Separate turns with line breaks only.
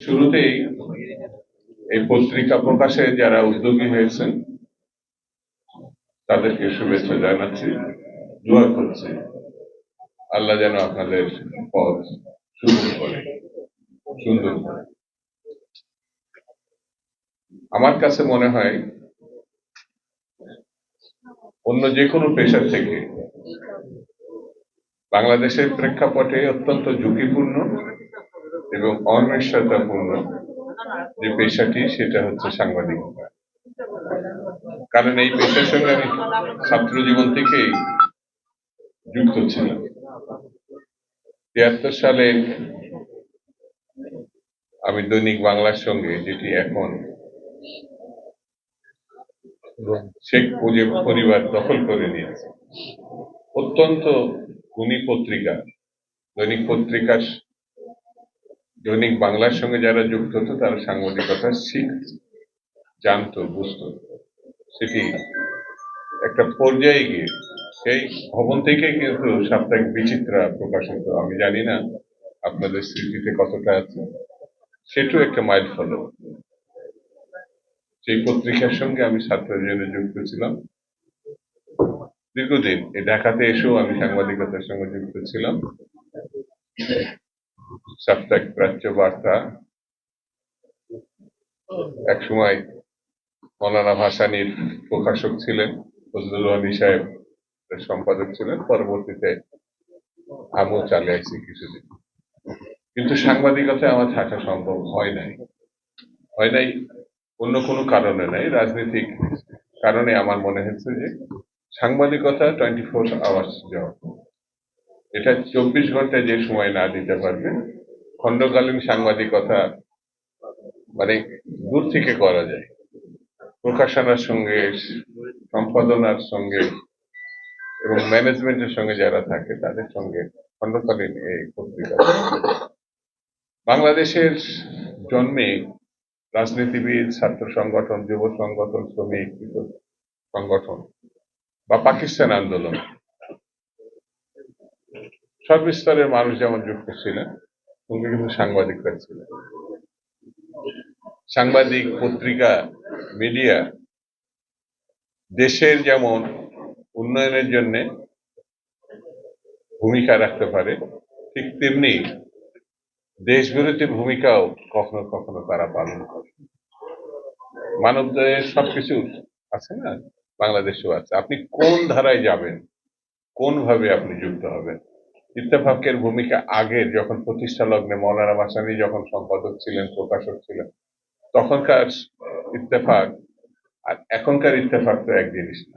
শুরুতেই এই পত্রিকা প্রকাশে যারা উদ্যোগী হয়েছেন, তাদেরকে শুভেচ্ছা জানাচ্ছি, দোয়া করছি। আল্লাহ যেন আপনাদের পথ সুন্দর করে সুন্দর করে। আমার কাছে মনে হয়, অন্য যে কোনো পেশা থেকে বাংলাদেশের প্রেক্ষাপটে অত্যন্ত ঝুঁকিপূর্ণ। এবং অনিশ্চয়তাপূর্ণ যে পেশাটি, সেটা হচ্ছে সাংবাদিকতা। কারণ এই পেশার সঙ্গে আমি ছাত্র জীবন থেকেই যুক্ত ছিলাম। তিয়াত্তর সালে আমি দৈনিক বাংলার সঙ্গে, যেটি এখন শেখ মুজিব পরিবার দখল করে নিয়েছে। অত্যন্ত গুণী পত্রিকা। দৈনিক পত্রিকার দৈনিক বাংলার সঙ্গে যারা যুক্ত হতো, তারা সাংবাদিকতা শিখ, জানতো, বুঝতো। সেটি একটা পর্যায়ে গিয়ে, সেই ভবন থেকে কিন্তু সাপ্তাহিক বিচিত্রা প্রকাশিত আমি জানি না আপনাদের স্মৃতিতে কতটা আছে। সেটাও একটা মাইল ফলো সেই পত্রিকার সঙ্গে আমি ছাত্র জীবনে যুক্ত ছিলাম। দীর্ঘদিন এই ঢাকাতে এসেও আমি সাংবাদিকতার সঙ্গে যুক্ত ছিলাম। সাপ্তাহিক প্রাচ্য বার্তা এক সময় মৌলানা ভাসানির প্রকাশক ছিলেন ফজলুল সাহেব সম্পাদক ছিলেন। পরবর্তীতে আমিও চালিয়ে আসছি কিছুদিন। কিন্তু সাংবাদিকতায় আমার থাকা সম্ভব হয় নাই। হয় নাই অন্য কোনো কারণে নাই, রাজনৈতিক কারণে আমার মনে হচ্ছে যে সাংবাদিকতা টোয়েন্টি ফোর আওয়ার্স জব এটা চব্বিশ ঘন্টায় যে সময় না দিতে পারবে খণ্ডকালীন সাংবাদিকতা মানে দূর থেকে করা যায়। প্রকাশনার সঙ্গে, সম্পাদনার সঙ্গে এবং ম্যানেজমেন্টের সঙ্গে যারা থাকে, তাদের সঙ্গে খণ্ডকালীন এই পত্রিকা। বাংলাদেশের জন্মে রাজনীতিবিদ, ছাত্র সংগঠন, যুব সংগঠন, শ্রমিক সংগঠন বা পাকিস্তান আন্দোলন। সর্বস্তরের মানুষ যেমন যুক্ত ছিলেন সঙ্গে কিন্তু সাংবাদিকরা ছিলেন সাংবাদিক, পত্রিকা মিডিয়া দেশের যেমন উন্নয়নের জন্য ভূমিকা রাখতে পারে, ঠিক তেমনি দেশ বিরোধী ভূমিকাও কখনো কখনো তারা পালন করে। মানবদের সবকিছু আছে না? বাংলাদেশেও আছে। আপনি কোন ধারায় যাবেন? কোন ভাবে আপনি যুক্ত হবেন? ইত্তেফাকের ভূমিকা আগে যখন প্রতিষ্ঠা লগ্নে মৌলানা মাসানি যখন সম্পাদক ছিলেন, প্রকাশক ছিলেন, তখনকার ইত্তেফাক আর এখনকার ইত্তেফাক তো এক জিনিস না।